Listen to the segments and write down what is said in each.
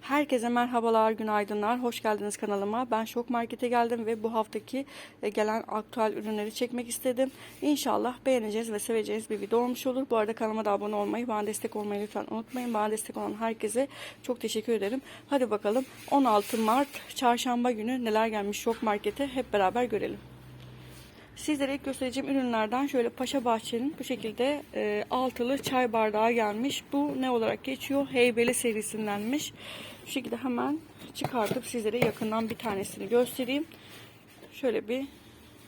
Herkese merhabalar, günaydınlar. Hoş geldiniz kanalıma. Ben Şok Market'e geldim ve bu haftaki e, gelen aktüel ürünleri çekmek istedim. İnşallah beğeneceğiniz ve seveceğiniz bir video olmuş olur. Bu arada kanalıma da abone olmayı, bana destek olmayı lütfen unutmayın. Bana destek olan herkese çok teşekkür ederim. Hadi bakalım 16 Mart çarşamba günü neler gelmiş Şok Market'e hep beraber görelim. Sizlere ilk göstereceğim ürünlerden şöyle Paşa Bahçe'nin bu şekilde e, altılı çay bardağı gelmiş. Bu ne olarak geçiyor? Heybeli serisindenmiş. Şu şekilde hemen çıkartıp sizlere yakından bir tanesini göstereyim. Şöyle bir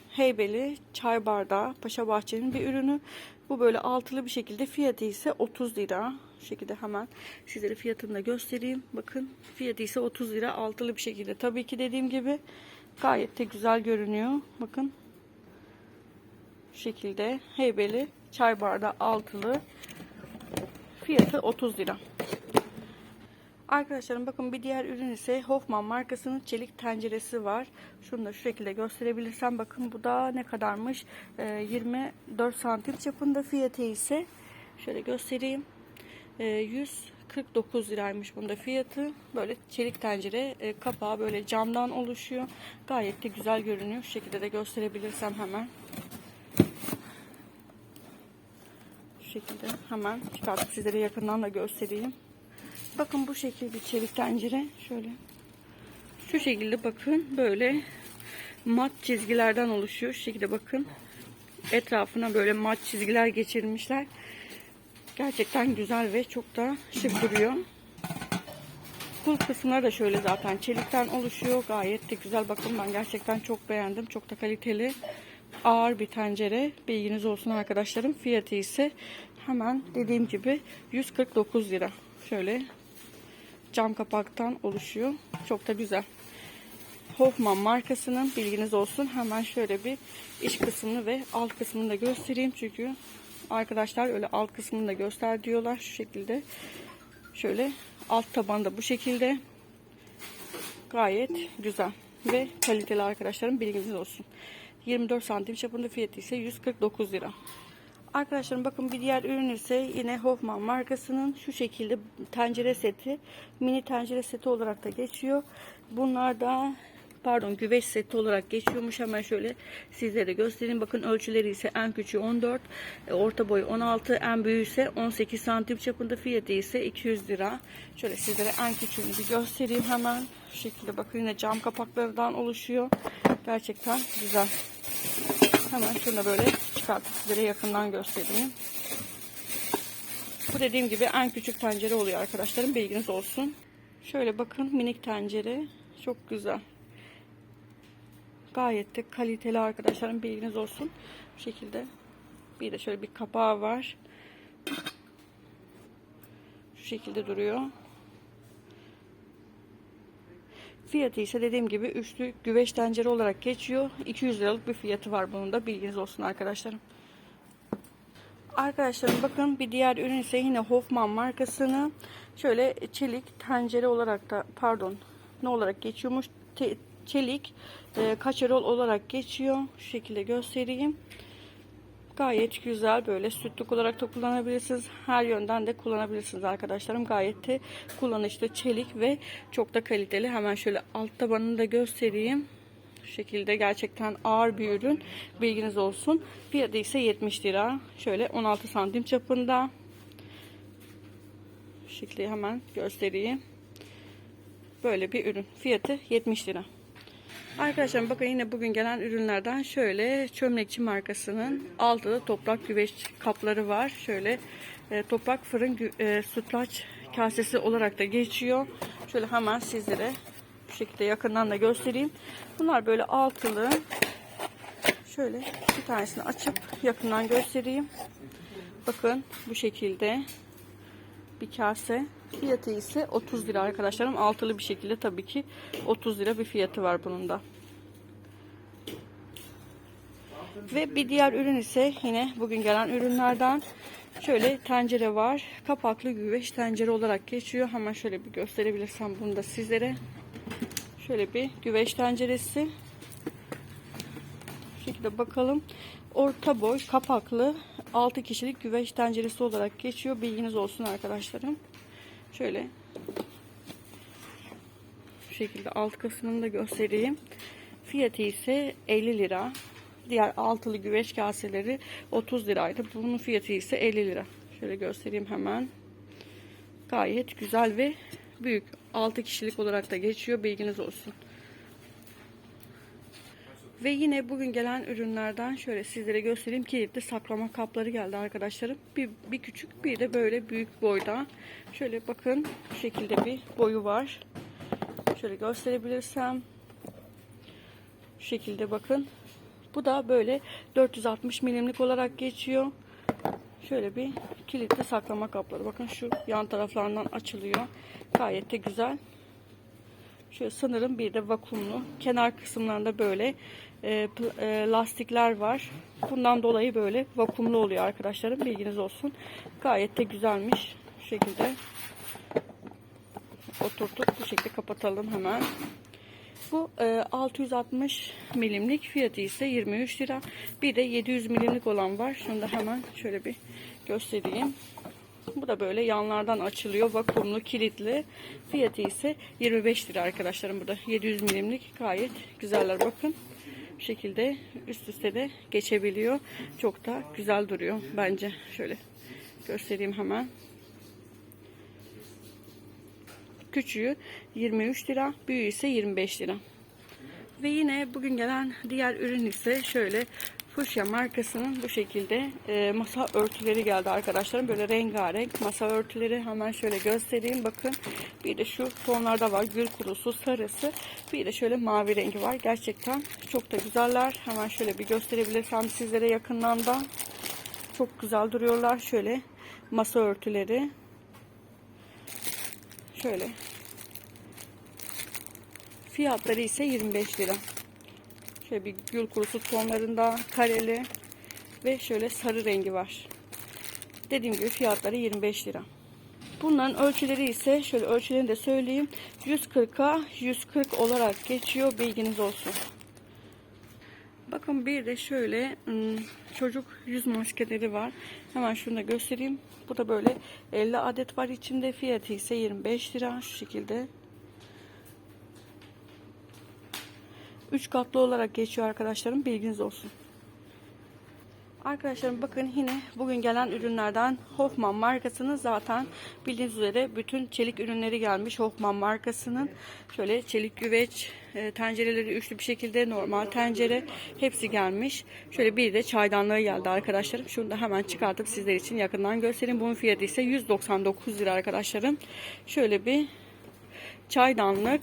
heybeli çay bardağı Paşa Bahçe'nin bir ürünü. Bu böyle altılı bir şekilde fiyatı ise 30 lira. Şu şekilde hemen sizlere fiyatını da göstereyim. Bakın fiyatı ise 30 lira altılı bir şekilde. Tabii ki dediğim gibi gayet de güzel görünüyor. Bakın şekilde heybeli çay bardağı altılı fiyatı 30 lira. Arkadaşlarım bakın bir diğer ürün ise Hoffman markasının çelik tenceresi var. Şunu da şu şekilde gösterebilirsem bakın bu da ne kadarmış? Ee, 24 santim çapında fiyatı ise şöyle göstereyim. Ee, 149 liraymış bunda fiyatı. Böyle çelik tencere e, kapağı böyle camdan oluşuyor. Gayet de güzel görünüyor. Şu şekilde de gösterebilirsem hemen. Şekilde hemen çıkartıp sizlere yakından da göstereyim. Bakın bu şekilde çelik tencere. Şöyle. Şu şekilde bakın böyle mat çizgilerden oluşuyor. Şu şekilde bakın. Etrafına böyle mat çizgiler geçirmişler. Gerçekten güzel ve çok da şık duruyor. Kul kısımları da şöyle zaten çelikten oluşuyor. Gayet de güzel. Bakın ben gerçekten çok beğendim. Çok da kaliteli. Ağır bir tencere. Bilginiz olsun arkadaşlarım. Fiyatı ise hemen dediğim gibi 149 lira. Şöyle cam kapaktan oluşuyor. Çok da güzel. Hoffman markasının bilginiz olsun. Hemen şöyle bir iç kısmını ve alt kısmını da göstereyim. Çünkü arkadaşlar öyle alt kısmını da göster diyorlar. Şu şekilde. Şöyle alt tabanı da bu şekilde. Gayet güzel ve kaliteli arkadaşlarım bilginiz olsun. 24 santim çapında fiyatı ise 149 lira. Arkadaşlarım bakın bir diğer ürün ise yine Hoffman markasının şu şekilde tencere seti. Mini tencere seti olarak da geçiyor. Bunlar da pardon güveç seti olarak geçiyormuş. Hemen şöyle sizlere göstereyim. Bakın ölçüleri ise en küçüğü 14, e, orta boyu 16, en büyüğü ise 18 santim çapında fiyatı ise 200 lira. Şöyle sizlere en küçüğünü bir göstereyim hemen. Şu şekilde bakın yine cam kapaklarından oluşuyor. Gerçekten güzel. Hemen şunu böyle çıkartıp sizlere yakından göstereyim. Bu dediğim gibi en küçük tencere oluyor arkadaşlarım. Bilginiz olsun. Şöyle bakın minik tencere. Çok güzel. Gayet de kaliteli arkadaşlarım. Bilginiz olsun. Bu şekilde. Bir de şöyle bir kapağı var. Şu şekilde duruyor. Fiyatı ise dediğim gibi üçlü güveç tencere olarak geçiyor. 200 liralık bir fiyatı var bunun da bilginiz olsun arkadaşlarım. Arkadaşlarım bakın bir diğer ürün ise yine Hoffman markasını şöyle çelik tencere olarak da pardon ne olarak geçiyormuş Te, çelik e, kaçarol olarak geçiyor. Şu şekilde göstereyim. Gayet güzel böyle sütlük olarak da kullanabilirsiniz. Her yönden de kullanabilirsiniz arkadaşlarım. Gayet de kullanışlı çelik ve çok da kaliteli. Hemen şöyle alt tabanını da göstereyim. Şu şekilde gerçekten ağır bir ürün. Bilginiz olsun. Fiyatı ise 70 lira. Şöyle 16 santim çapında. Şekilde hemen göstereyim. Böyle bir ürün. Fiyatı 70 lira. Arkadaşlar bakın yine bugün gelen ürünlerden şöyle çömlekçi markasının altıda toprak güveç kapları var. Şöyle e, toprak fırın e, sütlaç kasesi olarak da geçiyor. Şöyle hemen sizlere bu şekilde yakından da göstereyim. Bunlar böyle altılı. Şöyle bir tanesini açıp yakından göstereyim. Bakın bu şekilde bir kase. Fiyatı ise 30 lira arkadaşlarım. Altılı bir şekilde tabii ki 30 lira bir fiyatı var bunun da. Ve bir diğer ürün ise yine bugün gelen ürünlerden şöyle tencere var. Kapaklı güveç tencere olarak geçiyor. Hemen şöyle bir gösterebilirsem bunu da sizlere. Şöyle bir güveç tenceresi. Bu şekilde bakalım. Orta boy kapaklı 6 kişilik güveç tenceresi olarak geçiyor. Bilginiz olsun arkadaşlarım. Şöyle şekilde alt kısmını da göstereyim. Fiyatı ise 50 lira. Diğer altılı güveç kaseleri 30 liraydı. Bunun fiyatı ise 50 lira. Şöyle göstereyim hemen. Gayet güzel ve büyük. 6 kişilik olarak da geçiyor. Bilginiz olsun. Ve yine bugün gelen ürünlerden şöyle sizlere göstereyim. Kilitli saklama kapları geldi arkadaşlarım. Bir, bir küçük bir de böyle büyük boyda. Şöyle bakın bu şekilde bir boyu var. Şöyle gösterebilirsem. Şu şekilde bakın. Bu da böyle 460 milimlik olarak geçiyor. Şöyle bir kilitli saklama kapları. Bakın şu yan taraflarından açılıyor. Gayet de güzel. Şöyle sanırım bir de vakumlu. Kenar kısımlarında böyle e, e, lastikler var. Bundan dolayı böyle vakumlu oluyor arkadaşlarım. Bilginiz olsun. Gayet de güzelmiş. Şu şekilde oturtup bu şekilde kapatalım hemen. Bu e, 660 milimlik fiyatı ise 23 lira. Bir de 700 milimlik olan var. Şunu da hemen şöyle bir göstereyim. Bu da böyle yanlardan açılıyor. Vakumlu, kilitli. Fiyatı ise 25 lira arkadaşlarım burada. 700 milimlik gayet güzeller bakın. Bu şekilde üst üste de geçebiliyor. Çok da güzel duruyor bence. Şöyle göstereyim hemen. Küçüğü 23 lira, büyüğü ise 25 lira. Ve yine bugün gelen diğer ürün ise şöyle Fuşya markasının bu şekilde e, masa örtüleri geldi arkadaşlarım. Böyle rengarenk masa örtüleri hemen şöyle göstereyim. Bakın bir de şu tonlarda var. Gül kurusu, sarısı. Bir de şöyle mavi rengi var. Gerçekten çok da güzeller. Hemen şöyle bir gösterebilirsem sizlere yakından da. Çok güzel duruyorlar. Şöyle masa örtüleri. Şöyle. Fiyatları ise 25 lira. Şöyle bir gül kurusu tonlarında kareli ve şöyle sarı rengi var. Dediğim gibi fiyatları 25 lira. Bunların ölçüleri ise şöyle ölçülerini de söyleyeyim. 140'a 140 olarak geçiyor. Bilginiz olsun. Bakın bir de şöyle ım, çocuk yüz maskeleri var. Hemen şunu da göstereyim. Bu da böyle 50 adet var içinde. Fiyatı ise 25 lira şu şekilde. 3 katlı olarak geçiyor arkadaşlarım. Bilginiz olsun. Arkadaşlarım bakın yine bugün gelen ürünlerden Hoffman markasının zaten bildiğiniz üzere bütün çelik ürünleri gelmiş Hoffman markasının. Şöyle çelik güveç e, tencereleri üçlü bir şekilde normal tencere hepsi gelmiş. Şöyle bir de çaydanlığı geldi arkadaşlarım. Şunu da hemen çıkartıp sizler için yakından göstereyim. Bunun fiyatı ise 199 lira arkadaşlarım. Şöyle bir çaydanlık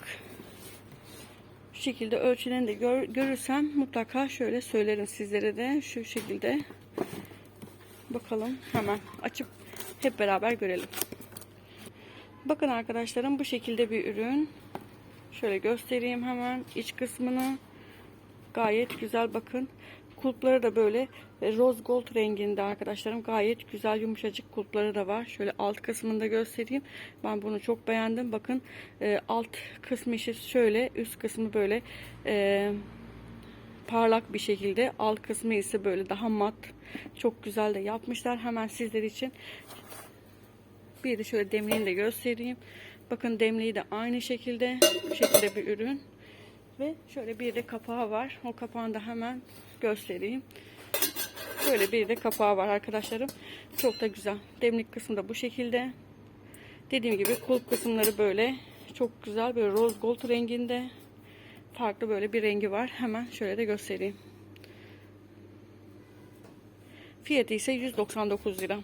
şu şekilde ölçülerini de gör, görürsem mutlaka şöyle söylerim sizlere de şu şekilde bakalım hemen açıp hep beraber görelim. Bakın arkadaşlarım bu şekilde bir ürün. Şöyle göstereyim hemen iç kısmını. Gayet güzel bakın. Kulpları da böyle e, rose gold renginde arkadaşlarım. Gayet güzel yumuşacık kulpları da var. Şöyle alt kısmını da göstereyim. Ben bunu çok beğendim. Bakın e, alt kısmı işi şöyle. Üst kısmı böyle e, parlak bir şekilde. Alt kısmı ise böyle daha mat. Çok güzel de yapmışlar. Hemen sizler için bir de şöyle demliğini de göstereyim. Bakın demliği de aynı şekilde. Bu şekilde bir ürün. Ve şöyle bir de kapağı var. O kapağını da hemen göstereyim. Böyle bir de kapağı var arkadaşlarım. Çok da güzel. Demlik kısmı da bu şekilde. Dediğim gibi kulp kısımları böyle. Çok güzel. Böyle rose gold renginde. Farklı böyle bir rengi var. Hemen şöyle de göstereyim. Fiyatı ise 199 lira.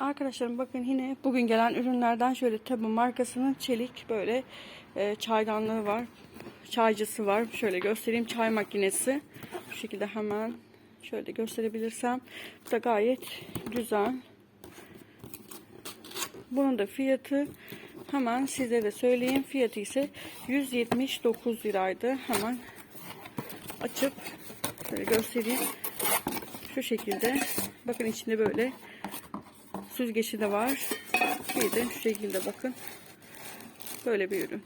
Arkadaşlarım bakın yine bugün gelen ürünlerden şöyle tabi markasının çelik böyle e, çaydanlığı var. Çaycısı var. Şöyle göstereyim. Çay makinesi. Bu şekilde hemen şöyle gösterebilirsem. Bu da gayet güzel. Bunun da fiyatı hemen size de söyleyeyim. Fiyatı ise 179 liraydı. Hemen açıp şöyle göstereyim. Şu şekilde. Bakın içinde böyle süzgeci de var. Bir de şu şekilde bakın. Böyle bir ürün.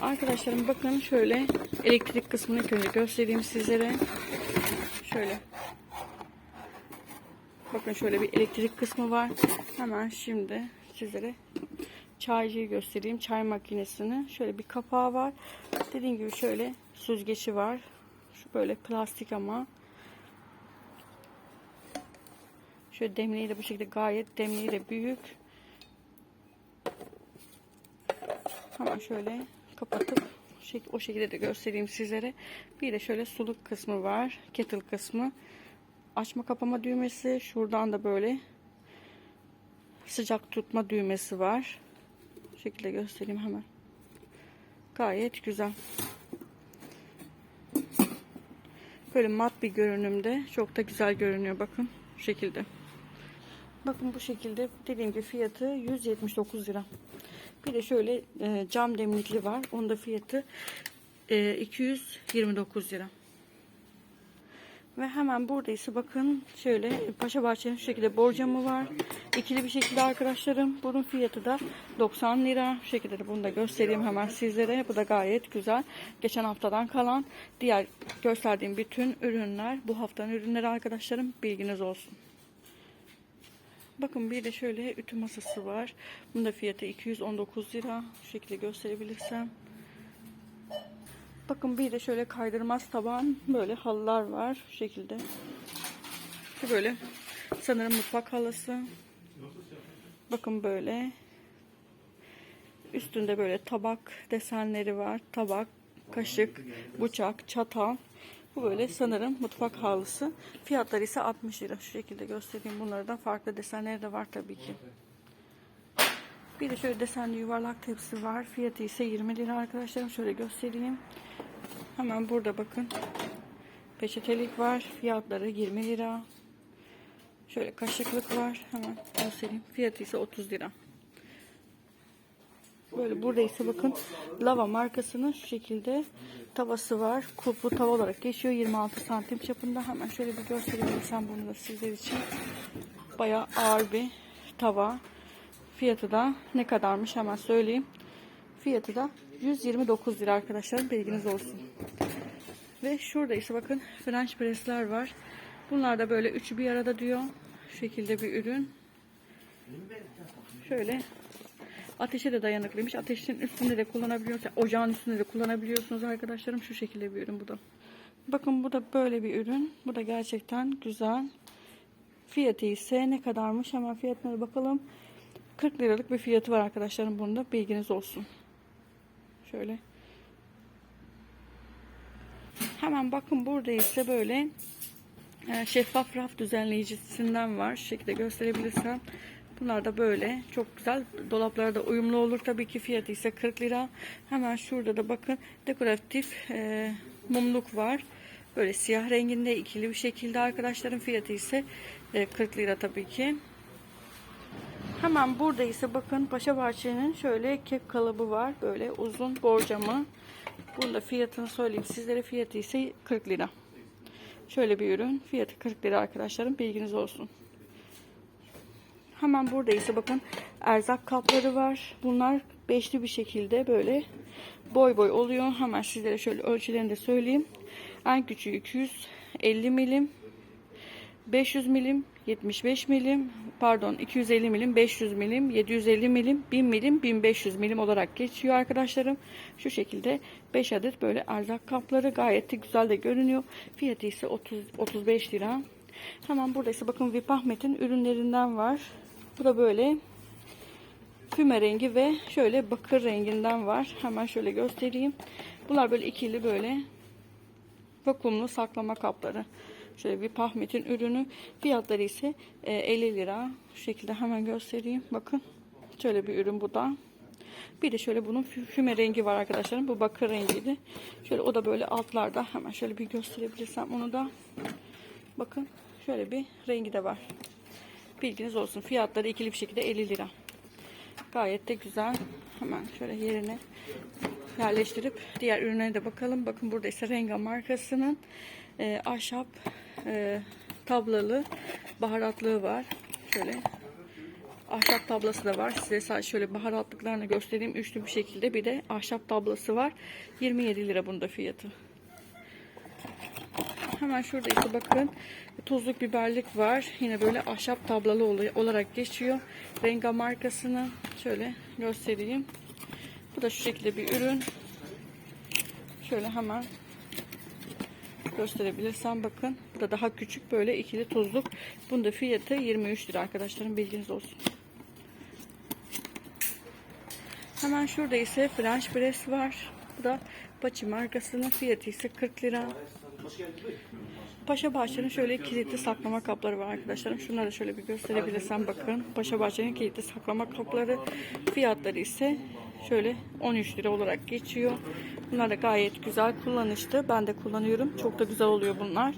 Arkadaşlarım bakın şöyle elektrik kısmını önce göstereyim sizlere. Şöyle. Bakın şöyle bir elektrik kısmı var. Hemen şimdi sizlere çaycıyı göstereyim. Çay makinesini. Şöyle bir kapağı var. Dediğim gibi şöyle süzgeci var. Şu böyle plastik ama. Şöyle demliği de bu şekilde gayet demliği de büyük. Hemen şöyle kapatıp o şekilde de göstereyim sizlere. Bir de şöyle suluk kısmı var. Kettle kısmı. Açma kapama düğmesi. Şuradan da böyle sıcak tutma düğmesi var. Bu şekilde göstereyim hemen. Gayet güzel. Böyle mat bir görünümde. Çok da güzel görünüyor bakın. Bu şekilde. Bakın bu şekilde dediğim gibi fiyatı 179 lira. Bir de şöyle e, cam demlikli var. Onun da fiyatı e, 229 lira. Ve hemen buradaysa bakın şöyle Paşa Bahçe'nin şu şekilde borcamı var. İkili bir şekilde arkadaşlarım. Bunun fiyatı da 90 lira. Şu şekilde de bunu da göstereyim hemen sizlere. Bu da gayet güzel. Geçen haftadan kalan diğer gösterdiğim bütün ürünler bu haftanın ürünleri arkadaşlarım. Bilginiz olsun. Bakın bir de şöyle ütü masası var. Bunun da fiyatı 219 lira. Şu şekilde gösterebilirsem. Bakın bir de şöyle kaydırmaz taban böyle halılar var. Şu şekilde. Şu böyle sanırım mutfak halısı. Bakın böyle. Üstünde böyle tabak desenleri var. Tabak, kaşık, bıçak, çatal. Bu böyle sanırım mutfak halısı. Fiyatları ise 60 lira. Şu şekilde göstereyim. Bunları da farklı desenleri de var tabii ki. Bir de şöyle desenli yuvarlak tepsi var. Fiyatı ise 20 lira arkadaşlarım. Şöyle göstereyim. Hemen burada bakın. Peçetelik var. Fiyatları 20 lira. Şöyle kaşıklık var. Hemen göstereyim. Fiyatı ise 30 lira. Böyle burada ise bakın lava markasının şu şekilde tavası var. Kulplu tava olarak geçiyor. 26 santim çapında. Hemen şöyle bir gösterebilirsem bunu da sizler için. Bayağı ağır bir tava. Fiyatı da ne kadarmış hemen söyleyeyim. Fiyatı da 129 lira arkadaşlar. Bilginiz olsun. Ve şurada ise bakın French press'ler var. Bunlar da böyle üçü bir arada diyor. Şu şekilde bir ürün. Şöyle ateşe de dayanıklıymış. Ateşin üstünde de kullanabiliyorsunuz. Ocağın üstünde de kullanabiliyorsunuz arkadaşlarım. Şu şekilde bir ürün bu da. Bakın bu da böyle bir ürün. Bu da gerçekten güzel. Fiyatı ise ne kadarmış? Hemen fiyatına bakalım. 40 liralık bir fiyatı var arkadaşlarım bunda. Bilginiz olsun. Şöyle. Hemen bakın burada ise böyle e, şeffaf raf düzenleyicisinden var. Şu şekilde gösterebilirsem. Bunlar da böyle çok güzel. Dolaplarda uyumlu olur. Tabii ki fiyatı ise 40 lira. Hemen şurada da bakın dekoratif e, mumluk var. Böyle siyah renginde ikili bir şekilde arkadaşların fiyatı ise e, 40 lira tabii ki. Hemen burada ise bakın Paşa Bahçe'nin şöyle kek kalıbı var. Böyle uzun borcamı. Bunun da fiyatını söyleyeyim. Sizlere fiyatı ise 40 lira. Şöyle bir ürün. Fiyatı 40 lira arkadaşlarım. Bilginiz olsun. Hemen burada ise bakın erzak kapları var. Bunlar beşli bir şekilde böyle boy boy oluyor. Hemen sizlere şöyle ölçülerini de söyleyeyim. En küçüğü 250 milim. 500 milim, 75 milim, pardon 250 milim, 500 milim, 750 milim, 1000 milim, 1500 milim olarak geçiyor arkadaşlarım. Şu şekilde 5 adet böyle erzak kapları gayet de güzel de görünüyor. Fiyatı ise 30 35 lira. Hemen burada ise bakın Vip Ahmet'in ürünlerinden var. Bu da böyle füme rengi ve şöyle bakır renginden var. Hemen şöyle göstereyim. Bunlar böyle ikili böyle vakumlu saklama kapları. Şöyle bir Pahmet'in ürünü. Fiyatları ise e, 50 lira. Şu şekilde hemen göstereyim. Bakın. Şöyle bir ürün bu da. Bir de şöyle bunun fü- füme rengi var arkadaşlarım. Bu bakır rengiydi. Şöyle o da böyle altlarda. Hemen şöyle bir gösterebilirsem onu da. Bakın. Şöyle bir rengi de var. Bilginiz olsun. Fiyatları ikili bir şekilde 50 lira. Gayet de güzel. Hemen şöyle yerine yerleştirip diğer ürüne de bakalım. Bakın burada ise Renga markasının e, ahşap e, tablalı baharatlığı var. Şöyle ahşap tablası da var. Size sadece şöyle baharatlıklarını göstereyim. Üçlü bir şekilde bir de ahşap tablası var. 27 lira bunda fiyatı. Hemen şurada ise bakın tuzluk biberlik var. Yine böyle ahşap tablalı ol- olarak geçiyor. Renga markasını şöyle göstereyim. Bu da şu şekilde bir ürün. Şöyle hemen gösterebilirsem bakın. Bu da daha küçük böyle ikili tuzluk. Bunun da fiyatı 23 lira arkadaşlarım bilginiz olsun. Hemen şurada ise French press var. Bu da Paçi markasının fiyatı ise 40 lira. Paşa Bahçe'nin şöyle kilitli saklama kapları var arkadaşlarım. Şunları şöyle bir gösterebilirsem bakın. Paşa Bahçe'nin kilitli saklama kapları fiyatları ise şöyle 13 lira olarak geçiyor. Bunlar da gayet güzel kullanışlı. Ben de kullanıyorum. Çok da güzel oluyor bunlar.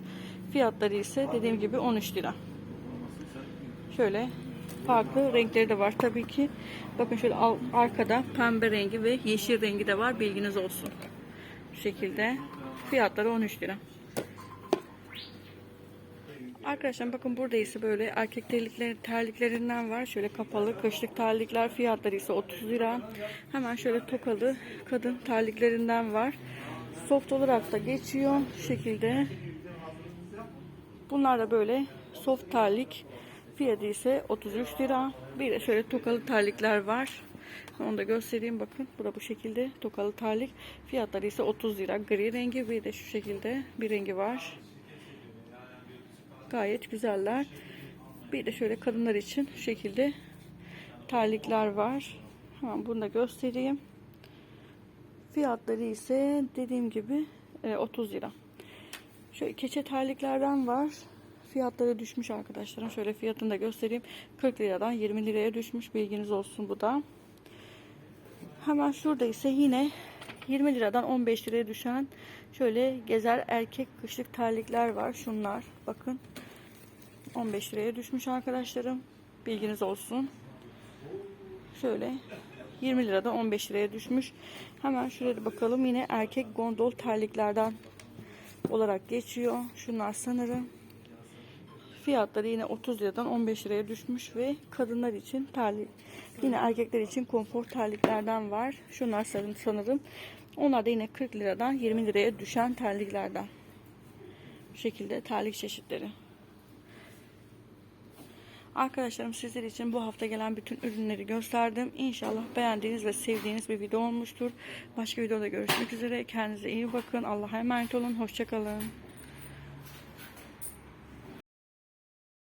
Fiyatları ise dediğim gibi 13 lira. Şöyle farklı renkleri de var tabii ki. Bakın şöyle arkada pembe rengi ve yeşil rengi de var. Bilginiz olsun. Bu şekilde. Fiyatları 13 lira. Arkadaşlar bakın burada ise böyle erkek terlikleri, terliklerinden var. Şöyle kapalı kışlık terlikler fiyatları ise 30 lira. Hemen şöyle tokalı kadın terliklerinden var. Soft olarak da geçiyor. Şekilde. Bunlar da böyle soft terlik. Fiyatı ise 33 lira. Bir de şöyle tokalı terlikler var. Onu da göstereyim bakın. Bu da bu şekilde tokalı terlik. Fiyatları ise 30 lira. Gri rengi bir de şu şekilde bir rengi var. Gayet güzeller. Bir de şöyle kadınlar için şu şekilde terlikler var. Hemen bunu da göstereyim. Fiyatları ise dediğim gibi e, 30 lira. Şöyle keçe terliklerden var. Fiyatları düşmüş arkadaşlarım. Şöyle fiyatını da göstereyim. 40 liradan 20 liraya düşmüş. Bilginiz olsun bu da. Hemen şurada ise yine 20 liradan 15 liraya düşen şöyle gezer erkek kışlık terlikler var. Şunlar bakın. 15 liraya düşmüş arkadaşlarım. Bilginiz olsun. Şöyle 20 liradan 15 liraya düşmüş. Hemen şuraya bakalım. Yine erkek gondol terliklerden olarak geçiyor. Şunlar sanırım. Fiyatları yine 30 liradan 15 liraya düşmüş ve kadınlar için terlik yine erkekler için konfor terliklerden var. Şunlar sanırım. Onlar da yine 40 liradan 20 liraya düşen terliklerden. Bu şekilde terlik çeşitleri. Arkadaşlarım sizler için bu hafta gelen bütün ürünleri gösterdim. İnşallah beğendiğiniz ve sevdiğiniz bir video olmuştur. Başka videoda görüşmek üzere. Kendinize iyi bakın. Allah'a emanet olun. Hoşçakalın.